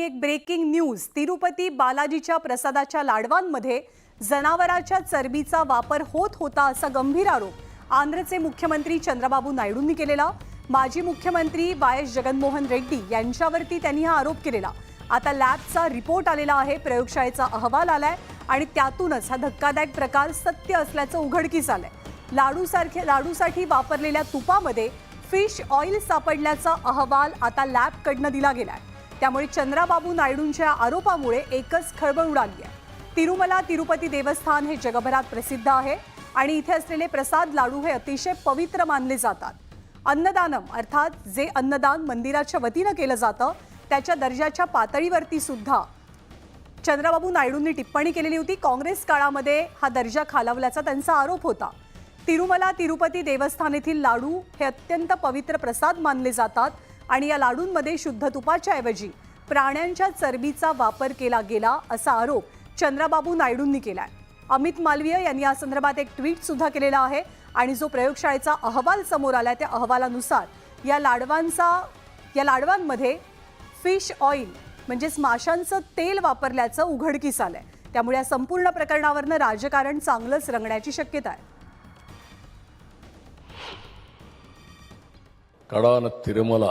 बातमी एक breaking news Tirupati बालाजीच्या प्रसादाच्या लाडवांमध्ये जनावराच्या चरबीचा वापर होत होता असा गंभीर आरोप आंध्रचे मुख्यमंत्री चंद्रबाबू नायडूंनी केलेला. माजी मुख्यमंत्री वाय एस जगनमोहन रेड्डी यांच्यावरती त्यांनी हा आरोप केलेला. आता लॅबचा रिपोर्ट आलेला आहे प्रयोगशाळेचा अहवाल आलाय आणि त्यातूनच हा धक्कादायक प्रकार सत्य असल्याचं उघडकीस आलंय. लाडूसारखे लाडूसाठी वापरलेल्या तुपामध्ये फिश ऑइल सापडल्याचा अहवाल आता लॅबकडनं दिला गेलाय. त्यामुळे चंद्राबाबू नायडूंच्या आरोपामुळे एकच खळबळ उडाली आहे. तिरुमला तिरुपती देवस्थान हे जगभरात प्रसिद्ध आहे आणि इथे असलेले प्रसाद लाडू हे अतिशय पवित्र मानले जातात. अन्नदानम अर्थात जे अन्नदान मंदिराच्या वतीनं केलं जातं त्याच्या दर्जाच्या पातळीवरती सुद्धा. चंद्रबाबू नायडूंनी टिप्पणी केलेली होती काँग्रेस काळामध्ये हा दर्जा खालावल्याचा त्यांचा आरोप होता. तिरुमला तिरुपती देवस्थान येथील लाडू हे अत्यंत पवित्र प्रसाद मानले जातात. आणि या लाडूंमध्ये शुद्ध तुपाच्या ऐवजी प्राण्यांच्या चरबीचा वापर केला गेला असा आरोप चंद्राबाबू नायडूंनी केला आहे अमित मालवीय यांनी या संदर्भात एक ट्विट सुद्धा केलेला आहे आणि जो प्रयोगशाळेचा अहवाल समोर आला त्या अहवालानुसार या लाडवांचा या लाडवांमध्ये फिश ऑइल म्हणजेच माशांचं तेल वापरल्याचं उघडकीस आलंय. त्यामुळे या संपूर्ण प्रकरणावरनं राजकारण चांगलंच रंगण्याची शक्यता आहे. कडान तिरुमला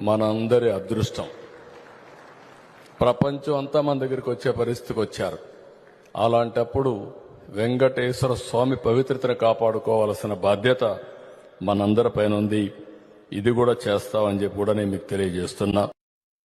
మనందరి అదృష్టం. ప్రపంచం అంతా మన దగ్గరికి వచ్చే పరిస్థితికి వచ్చారు. అలాంటప్పుడు వెంకటేశ్వర స్వామి పవిత్రతను కాపాడుకోవాల్సిన బాధ్యత మనందరిపైన ఉంది ఇది కూడా చేస్తామని చెప్పి కూడా నేను మీకు తెలియజేస్తున్నా.